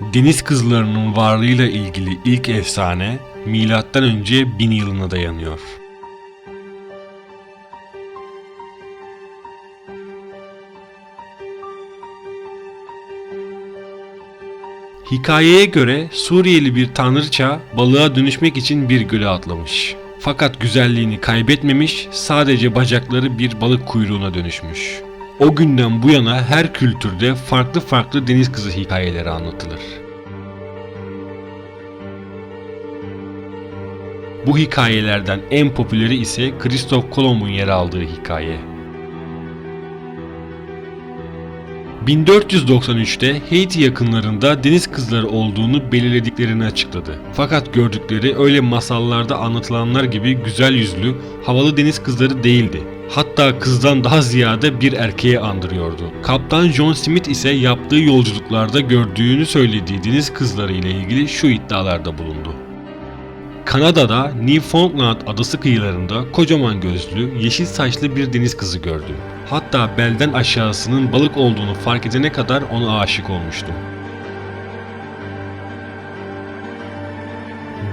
Deniz kızlarının varlığıyla ilgili ilk efsane milattan önce 1000 yılına dayanıyor. Hikayeye göre Suriyeli bir tanrıça balığa dönüşmek için bir göle atlamış. Fakat güzelliğini kaybetmemiş, sadece bacakları bir balık kuyruğuna dönüşmüş. O günden bu yana her kültürde farklı farklı deniz kızı hikayeleri anlatılır. Bu hikayelerden en popüleri ise Kristof Kolomb'un yer aldığı hikaye. 1493'te Haiti yakınlarında deniz kızları olduğunu belirlediklerini açıkladı. Fakat gördükleri öyle masallarda anlatılanlar gibi güzel yüzlü, havalı deniz kızları değildi. Hatta kızdan daha ziyade bir erkeğe andırıyordu. Kaptan John Smith ise yaptığı yolculuklarda gördüğünü söylediği deniz kızları ile ilgili şu iddialarda bulundu. Kanada'da Newfoundland adası kıyılarında kocaman gözlü, yeşil saçlı bir deniz kızı gördüm. Hatta belden aşağısının balık olduğunu fark edene kadar ona aşık olmuştum.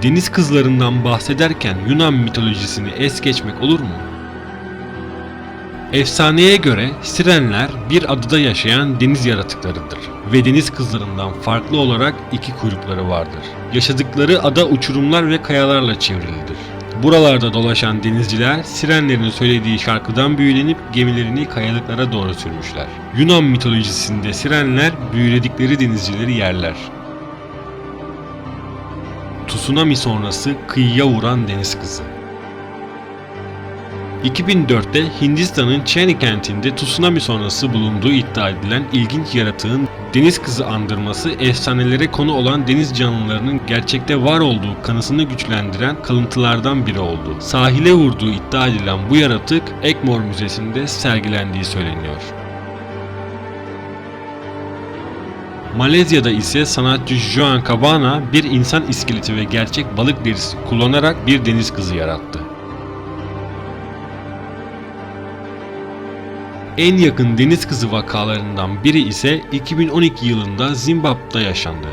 Deniz kızlarından bahsederken Yunan mitolojisini es geçmek olur mu? Efsaneye göre sirenler bir adada yaşayan deniz yaratıklarıdır ve deniz kızlarından farklı olarak iki kuyrukları vardır. Yaşadıkları ada uçurumlar ve kayalarla çevrilidir. Buralarda dolaşan denizciler sirenlerin söylediği şarkıdan büyülenip gemilerini kayalıklara doğru sürmüşler. Yunan mitolojisinde sirenler büyüledikleri denizcileri yerler. Tsunami sonrası kıyıya vuran deniz kızı. 2004'te Hindistan'ın Cheni kentinde tsunami sonrası bulunduğu iddia edilen ilginç yaratığın deniz kızı andırması efsanelere konu olan deniz canlılarının gerçekte var olduğu kanısını güçlendiren kalıntılardan biri oldu. Sahile vurduğu iddia edilen bu yaratık Egmore Müzesi'nde sergilendiği söyleniyor. Malezya'da ise sanatçı Joan Cabana bir insan iskeleti ve gerçek balık derisi kullanarak bir deniz kızı yarattı. En yakın deniz kızı vakalarından biri ise 2012 yılında Zimbabwe'da yaşandı.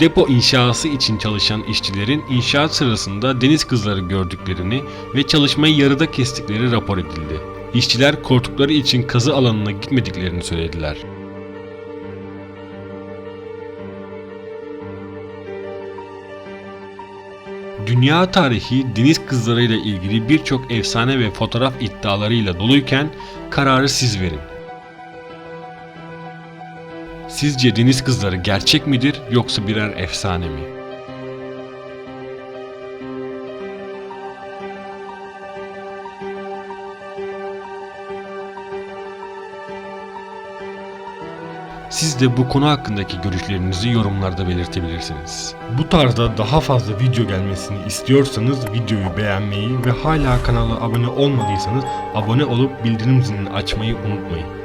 Depo inşası için çalışan işçilerin inşaat sırasında deniz kızları gördüklerini ve çalışmayı yarıda kestikleri rapor edildi. İşçiler korktukları için kazı alanına gitmediklerini söylediler. Dünya tarihi deniz kızlarıyla ilgili birçok efsane ve fotoğraf iddialarıyla doluyken kararı siz verin. Sizce deniz kızları gerçek midir yoksa birer efsane mi? Siz de bu konu hakkındaki görüşlerinizi yorumlarda belirtebilirsiniz. Bu tarzda daha fazla video gelmesini istiyorsanız videoyu beğenmeyi ve hala kanala abone olmadıysanız abone olup bildirim zilini açmayı unutmayın.